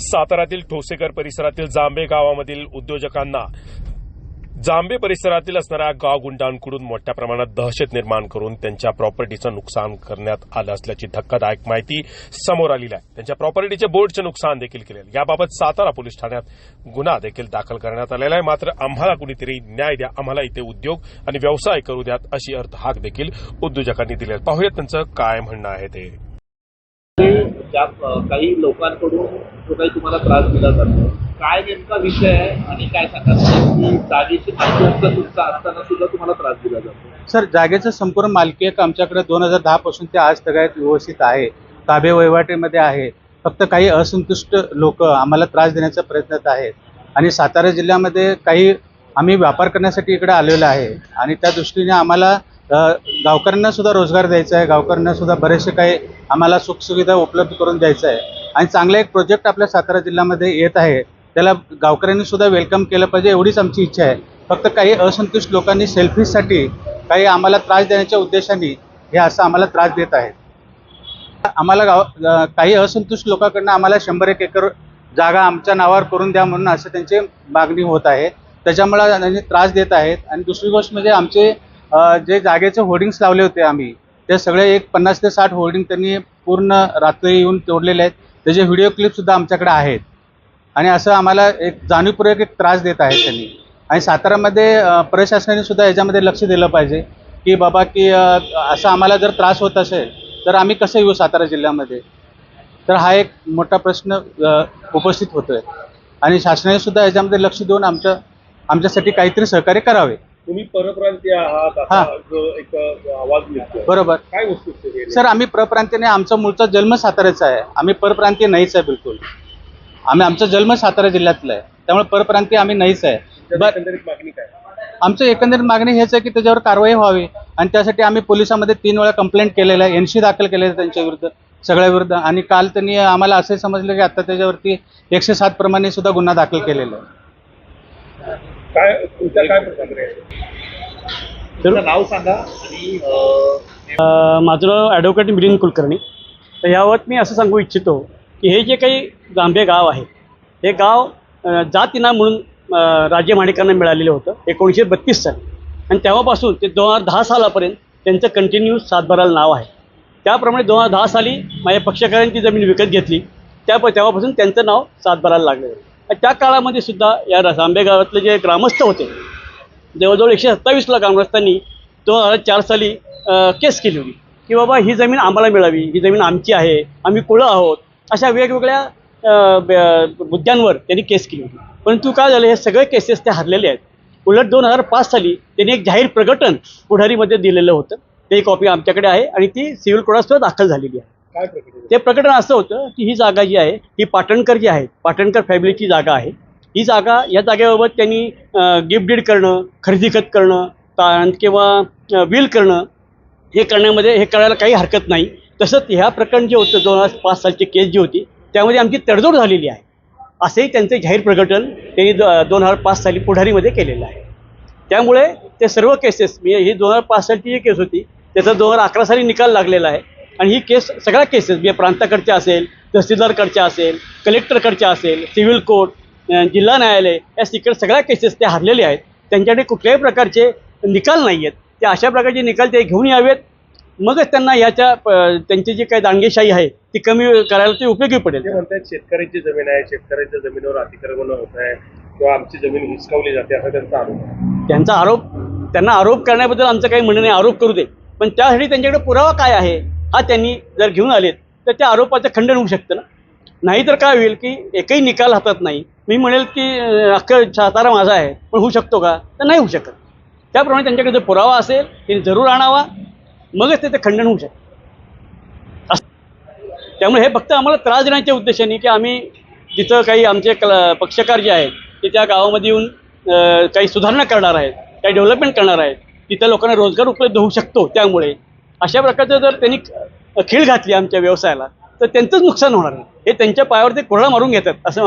सातारातील ठोसेकर परिसरातील जांबे गावामधील उद्योजकांना जांबे परिसरातील असणाऱ्या गाव गुंडांकडून मोठ्या प्रमाणात दहशत निर्माण करून त्यांच्या प्रॉपर्टीचं नुकसान करण्यात आलं असल्याची धक्कादायक माहिती समोर आलेली आहे. त्यांच्या प्रॉपर्टीचे बोर्डचे नुकसान देखील केले याबाबत सातारा पोलीस ठाण्यात गुन्हा देखील दाखल करण्यात आलेला आहे. मात्र आम्हाला कुणीतरी न्याय द्या. आम्हाला इथे उद्योग आणि व्यवसाय करू द्यात अशी अर्थ हाक देखील उद्योजकांनी दिली पाहूयात त्यांचं काय म्हणणं आहे ते. ज्या काही लोकांकडून जो काही तुम्हाला त्रास दिला जातो काय नेमका विषय आहे आणि काय सांगा की जागेची माहिती तुमचा असताना सुद्धा तुम्हाला त्रास दिला जातो. सर जागेचं संपूर्ण मालकी हक्क आमच्याकडे दोन हजार दहा पासून ते आज सगळ्यात व्यवस्थित आहे. ताबे वहिवाटेमध्ये आहे. फक्त काही असंतुष्ट लोक आम्हाला त्रास देण्याचा प्रयत्न आहेत. आणि सातारा जिल्ह्यामध्ये काही आम्ही व्यापार करण्यासाठी इकडे आलेलो आहे. आणि त्या दृष्टीने आम्हाला गावकऱ्यांना सुद्धा रोजगार द्यायचा आहे. गावकऱ्यांना सुद्धा बरेचसे काही आम्हाला सुखसुविधा उपलब्ध करून द्यायचं आहे. आणि चांगला एक प्रोजेक्ट आपल्या सातारा जिल्ह्यामध्ये येत आहे. त्याला गावकऱ्यांनी सुद्धा वेलकम केलं पाहिजे एवढीच आमची इच्छा आहे. फक्त काही असंतुष्ट लोकांनी सेल्फीसाठी काही आम्हाला त्रास देण्याच्या उद्देशाने हे असं आम्हाला त्रास देत आहेत. आम्हाला गाव काही असंतुष्ट लोकांकडनं आम्हाला शंभर एक एकर जागा आमच्या नावावर करून द्या म्हणून असं त्यांची मागणी होत आहे. त्याच्यामुळे त्यांनी त्रास देत आहेत. आणि दुसरी गोष्ट म्हणजे आमचे जे जागेचे होर्डिंग्स लावले होते आम्ही ते सगळे एक पन्नास ते साठ होर्डिंग त्यांनी पूर्ण रात्री येऊन तोडलेले आहेत. त्याचे व्हिडिओ क्लिपसुद्धा आमच्याकडे आहेत. आणि असं आम्हाला एक जाणीवपूर्वक एक त्रास देत आहेत त्यांनी. आणि सातारामध्ये प्रशासनानेसुद्धा प्रशासनाने सुद्धा याच्यामध्ये लक्ष दिलं पाहिजे की बाबा की असं आम्हाला जर त्रास होत असेल तर आम्ही कसं येऊ सातारा जिल्ह्यामध्ये? तर हा एक मोठा प्रश्न उपस्थित उपस्थित होतोय. आणि शासनाने सुद्धा याच्यामध्ये लक्ष देऊन आमच्या आमच्यासाठी काहीतरी सहकार्य करावे. तुम्ही परप्रांतीय आहात हा. जो एक आवाज निघतो बरोबर. काय आहे? सर आम्ही परप्रांतीय आमचा मूळचा जन्म साताऱ्याचा आहे. आम्ही परप्रांतीय नाहीच आहे बिलकुल. आम्ही आमचा जन्म सातारा जिल्ह्यातला आहे. त्यामुळे परप्रांतीय आम्ही नाहीच आहे. बर एकंदरीत मागणी काय? आमचं एकंदरीत मागणी हेच आहे की त्याच्यावर कारवाई व्हावी. आणि त्यासाठी आम्ही पोलिसांमध्ये तीन वेळा कंप्लेंट केलेलं आहे. एनशी दाखल केलेलं आहे त्यांच्या विरुद्ध सगळ्या विरुद्ध. आणि काल त्यांनी आम्हाला असं समजलं की आता त्याच्यावरती एकशे सात प्रमाणे सुद्धा गुन्हा दाखल केलेला आहे. काय तुमच्या काय प्रतिक्रिया आहे? तुमचं नाव सांगा आणि अ, अ, माझं ॲडव्होकेट मिलिंद कुलकर्णी. तर यावर मी असं सांगू इच्छितो की हे जे काही जांभे गाव आहे हे गाव अ, जात इनाम म्हणून अ, राज्य माणिकांना मिळालेलं होतं एकोणीसशे बत्तीस साली. आणि तेव्हापासून ते दोन हजार दहा सालापर्यंत त्यांचं कंटिन्यू सातबाराला नाव आहे. त्याप्रमाणे दोन हजार दहा साली माझ्या पक्षकारांनी ती जमीन विकत घेतली. त्या तेव्हापासून त्यांचं नाव सातबाराला लागलेलं आहे. त्या काळामध्ये सुद्धा या जांभे गावातले जे ग्रामस्थ होते जवळजवळ एकशे सत्तावीसला ग्रामस्थांनी दोन हजार चार साली केस केली होती की बाबा ही जमीन आम्हाला मिळावी ही जमीन आमची आहे आम्ही कुळं आहोत अशा वेगवेगळ्या ब- मुद्द्यांवर त्यांनी केस केली होती. परंतु काय झालं हे सगळे केसेस ते हरलेले आहेत. उलट दोन हजार पाच साली त्यांनी एक जाहीर प्रकटन पुढारीमध्ये दिलेलं होतं. ते कॉपी आमच्याकडे आहे आणि ती सिव्हिल कोर्टात सुद्धा दाखल झालेली आहे. काय ते प्रकटन असं होतं की ही जागा जी आहे ही पाटणकर जी आहे पाटणकर फॅमिलीची जागा आहे. ही जागा या जागेबाबत त्यांनी गिफ्ट डीड करणं खरेदी खत करणं ता- किंवा विल करणं हे करण्यामध्ये हे करायला काही हरकत नाही. तसंच ह्या प्रकरण जे होतं दोन हजार पाच सालची केस जी होती त्यामध्ये आमची तडजोड झालेली आहे. असेही त्यांचे जाहीर प्रकटन त्यांनी द- दोन हजार पाच साली पुढारीमध्ये केलेलं आहे. त्यामुळे ते सर्व केसेस म्हणजे ही दोन हजार पाच सालची जी केस होती त्याचा दोन हजार अकरा साली निकाल लागलेला आहे. आणि ही केस सगळ्या केसेस म्हणजे प्रांताकडच्या असेल तहसीलदारकडच्या असेल कलेक्टरकडच्या असेल सिव्हिल कोर्ट जिल्हा न्यायालय या सिकट सगळ्या केसेस ते हरलेले आहेत. त्यांच्याकडे कुठल्याही प्रकारचे निकाल नाही आहेत ते अशा प्रकारचे निकाल ते घेऊन यावेत. मगच त्यांना याच्या प- त्यांची जी काही दांडगेशाही आहे ती कमी करायला ते उपयोगी पडेल. म्हणतात शेतकऱ्याची जमीन आहे शेतकऱ्याच्या जमिनीवर अतिक्रमण होत आहे किंवा आमची जमीन हिसकावली जाते असा त्यांचा आरोप आहे. त्यांचा आरोप त्यांना आरोप करण्याबद्दल आमचं काही म्हणणं नाही आरोप करू दे. पण त्यासाठी त्यांच्याकडे पुरावा काय आहे? हा त्यांनी जर घेऊन आलेत तर त्या आरोपाचं खंडन होऊ शकतं ना? नाहीतर काय होईल की एकही निकाल हातात नाही. मी म्हणेल की अख्खं सातारा माझा आहे पण होऊ शकतो का? तर नाही होऊ शकत. त्याप्रमाणे त्यांच्याकडे जर पुरावा असेल त्यांनी जरूर आणावा. मगच त्याचं खंडन होऊ शकतं. त्यामुळे हे फक्त आम्हाला त्रास देण्याच्या उद्देशाने की आम्ही तिथं काही आमचे कल पक्षकार जे आहेत ते त्या गावामध्ये येऊन काही सुधारणा करणार आहेत काही डेव्हलपमेंट करणार आहेत तिथं लोकांना रोजगार उपलब्ध होऊ शकतो त्यामुळे. अशा प्रकारचं जर त्यांनी खीळ घातली आमच्या व्यवसायाला तर त्यांचंच नुकसान होणार नाही. हे त्यांच्या पायावर ते कोरडा मारून घेतात असं